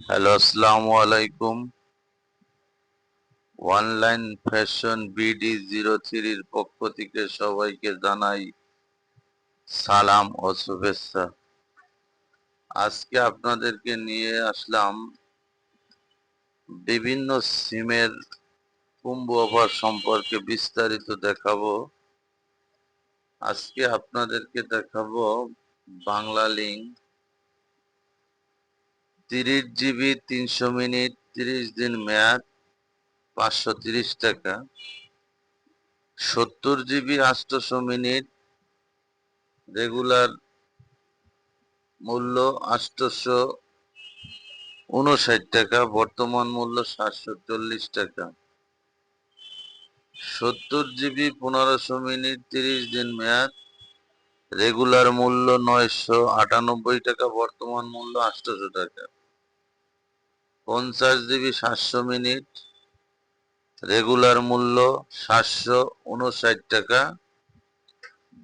Hello আসসালামু আলাইকুম online fashion BD zero থ্রির পক্ষ থেকে সবাইকে জানাই সালাম ও শুভেচ্ছা। আজকে আপনাদেরকে নিয়ে আসলাম বিভিন্ন সিমের কুম্ভ অফার সম্পর্কে বিস্তারিত দেখাবো। আজকে আপনাদেরকে দেখাবো বাংলা লিঙ্ক তিরিশ জিবি, তিনশো মিনিট, তিরিশ দিন মেয়াদ, পাঁচশো তিরিশ টাকা। সত্তর জিবি আটশোশো মিনিট, রেগুলার মূল্য আটশোশো উনষাট টাকা, বর্তমান মূল্য সাতশো চল্লিশ টাকা। সত্তর জিবি, পনেরোশো মিনিট, তিরিশ দিন মেয়াদ, রেগুলার মূল্য নয়শো আটানব্বই টাকা, বর্তমান মূল্য আটশোশো টাকা। পঞ্চাশ জিবি সাতশো মিনিট। রেগুলার মূল্য সাতশো উনষাট টাকা।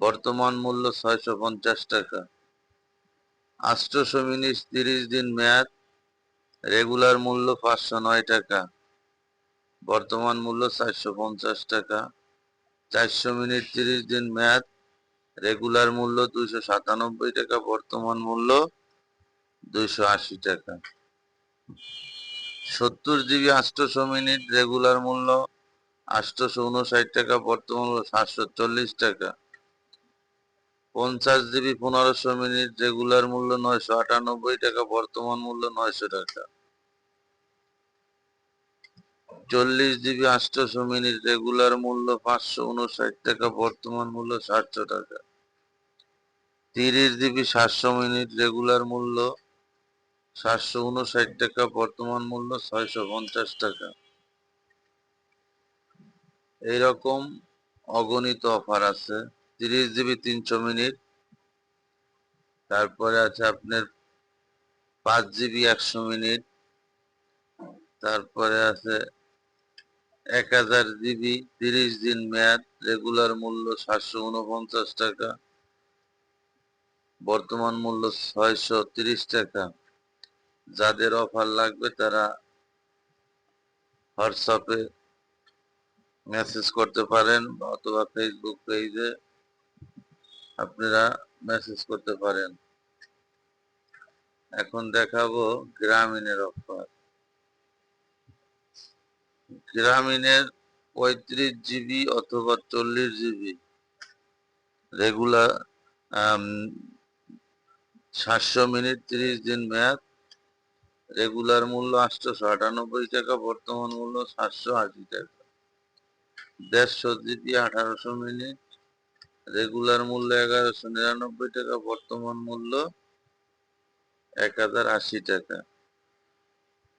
বর্তমান মূল্য ছয়শো পঞ্চাশ টাকা। আটশোশো মিনিট তিরিশ দিন মেয়াদ। রেগুলার মূল্য পাঁচশো নয় টাকা। বর্তমান মূল্য চারশো পঞ্চাশ টাকা। চারশো মিনিট তিরিশ দিন মেয়াদ। রেগুলার মূল্য দুইশো সাতানব্বই টাকা। বর্তমান মূল্য দুইশো আশি টাকা। সত্তর জিবি আটশোশো মিনিট রেগুলার মূল্য আটশোশো উনষাট টাকা, বর্তমান সাতশো চল্লিশ টাকা। পঞ্চাশ জিবি পনেরোশো মিনিট রেগুলার মূল্য নয়শো আটানব্বই টাকা, বর্তমান মূল্য নয়শো টাকা। চল্লিশ জিবি আটশোশো মিনিট রেগুলার মূল্য পাঁচশো উনষাট টাকা, বর্তমান মূল্য সাতশো টাকা। তিরিশ জিবি সাতশো মিনিট রেগুলার মূল্য সাতশো উনষাট টাকা, বর্তমান মূল্য ছয়শো পঞ্চাশ টাকা। এইরকম অগণিত অফার আছে, তিরিশ জিবি তিনশো মিনিট। তারপরে আছে আপনার পাঁচ জিবি একশো মিনিট। তারপরে আছে এক হাজার জিবি তিরিশ দিন মেয়াদ, রেগুলার মূল্য সাতশো উনপঞ্চাশ টাকা। বর্তমান মূল্য ছয়শো তিরিশ টাকা। যাদের অফার লাগবে তারা হোয়াটসঅ্যাপে মেসেজ করতে পারেন অথবা ফেসবুক পেজে আপনারা মেসেজ করতে পারেন। এখন দেখাবো গ্রামীণের অফার। গ্রামীণের পঁয়ত্রিশ জিবি অথবা চল্লিশ জিবি রেগুলার সাতশো মিনিট তিরিশ দিন মেয়াদ রেগুলার মূল্য আটশোশো আটানব্বই টাকা, বর্তমান মূল্য সাতশো আশি টাকা। দেড়শো জিবি আঠারোশো মিনিট, রেগুলার মূল্য এগারোশো নিরানব্বই টাকা, বর্তমান মূল্য এক হাজার আশি টাকা।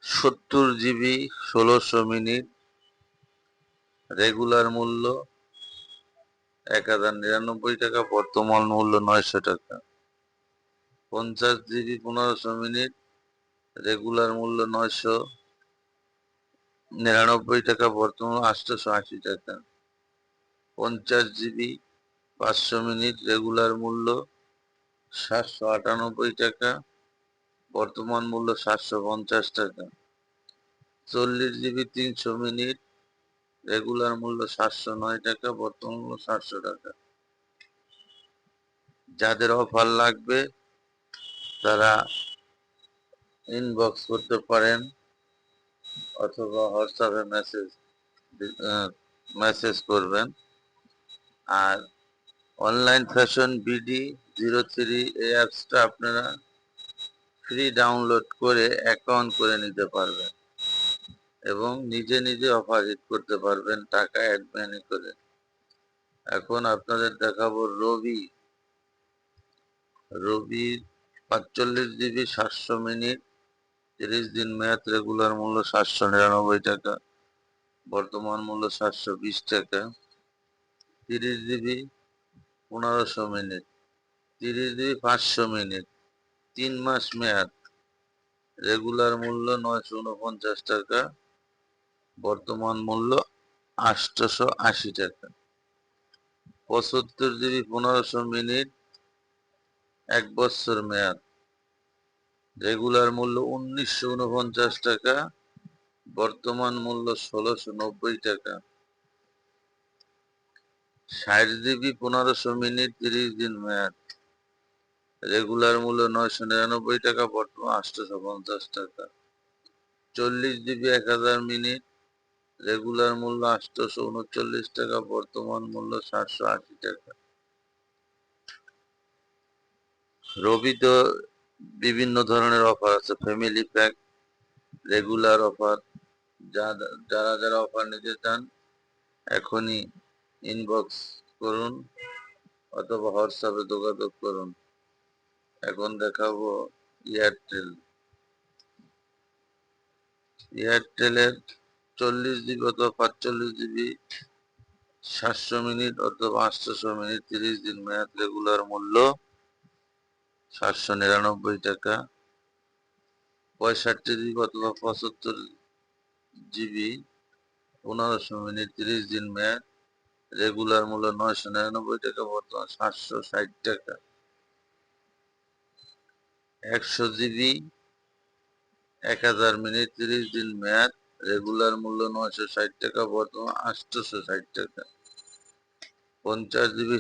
সত্তর জিবি ষোলোশো মিনিট, রেগুলার মূল্য এক হাজার নিরানব্বই টাকা, বর্তমান মূল্য নয়শো টাকা। পঞ্চাশ জিবি পনেরোশো মিনিট রেগুলার মূল্য নয়শো নিরানব্বই টাকা, বর্তমান আটশোশো আশি টাকা। পঞ্চাশ জিবি, পাঁচশো মিনিট রেগুলার মূল্য সাতশো আটানব্বই টাকা, বর্তমান মূল্য সাতশো পঞ্চাশ টাকা। চল্লিশ জিবি, তিনশো মিনিট রেগুলার মূল্য সাতশো নয় টাকা, বর্তমান মূল্য সাতশো টাকা। যাদের অফার লাগবে, তারা ইনবক্স করতে পারেন অথবা হোয়াটসঅ্যাপে মেসেজ মেসেজ করবেন। আর online fashion BD zero three এই অ্যাপসটা আপনারা ফ্রি ডাউনলোড করে অ্যাকাউন্ট করে নিতে পারবেন এবং নিজে নিজে অফার করতে পারবেন টাকা অ্যাডমানি করে। এখন আপনাদের দেখাবো রবি। রবি পাঁচচল্লিশ জিবি সাতশো মিনিট। তিরিশ দিন মেয়াদ রেগুলার মূল্য সাতশো নিরানব্বই টাকা, বর্তমান মূল্য সাতশো বিশ টাকা। তিরিশ জিবি পনেরোশো মিনিট, তিরিশ জিবি পাঁচশো মিনিট, তিন মাস মেয়াদ। রেগুলার মূল্য নয়শো উনপঞ্চাশ টাকা, বর্তমান মূল্য আটশোশো আশি টাকা। পঁচাত্তর জিবি পনেরোশো মিনিট, এক বছর মেয়াদ। রেগুলার মূল্য উনিশশো উনপঞ্চাশ টাকা, বর্তমান মূল্য ষোলোশো নব্বই টাকা। ষাট জিবি পনেরোশো মিনিট তিরিশ দিন মেয়াদ। রেগুলার মূল্য নয়শো নিরানব্বই টাকা, বর্তমান আটশোশো পঞ্চাশ টাকা। চল্লিশ জিবি এক হাজার মিনিট, রেগুলার মূল্য আটশোশো উনচল্লিশ টাকা, বর্তমান মূল্য সাতশো আশি টাকা। রবিতে বিভিন্ন ধরনের অফার আছে ফ্যামিলি প্যাক রেগুলার অফার যারা যারা অফার নিতে চান, এখনই ইনবক্স করুন অথবা হোয়াটসঅ্যাপে যোগাযোগ করুন। এখন দেখাবো এয়ারটেল এয়ারটেলের চল্লিশ জিবি অথবা পাঁচচল্লিশ জিবি সাতশো মিনিট অথবা আটশোশো মিনিট, তিরিশ দিন মেয়াদ রেগুলার মূল্য। সাতশো নিরানব্বই টাকা। পঁয়ষট্টি জিবি অথবা পঁচাত্তর জিবি পনেরোশো মিনিট তিরিশ দিন মেয়াদ। রেগুলার মূল্য নয়শো নিরানব্বই টাকা, বর্তমান সাতশো ষাট টাকা। একশো জিবি, এক হাজার মিনিট তিরিশ দিন মেয়াদ। রেগুলার মূল্য নয়শো ষাট টাকা, বর্তমান আটশোশো ষাট টাকা। পঞ্চাশ জিবি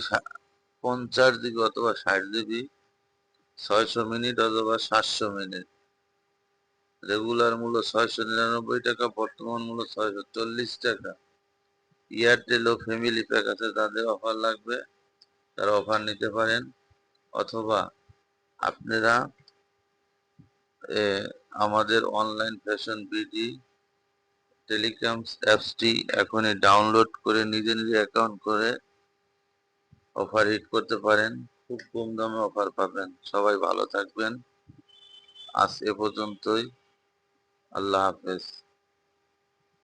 পঞ্চাশ জিবি অথবা ষাট জিবি ছয়শো মিনিট অথবা সাতশো মিনিট। রেগুলার মূল্য ছয়শো নিরানব্বই টাকা, বর্তমান মূল্য ছয়শো চল্লিশ টাকা। এয়ারটেল ও ফ্যামিলি প্যাক আছে, তাদের অফার লাগবে। তারা অফার নিতে পারেন। অথবা আপনারা আমাদের অনলাইন ফ্যাশন বিডি টেলিগ্রাম অ্যাপসটি এখনই ডাউনলোড করে নিজে নিজে অ্যাকাউন্ট করে অফার হিট করতে পারেন। খুব কম দামে অফার পাবেন। সবাই ভালো থাকবেন। আজ এ পর্যন্তই। আল্লাহ হাফেজ।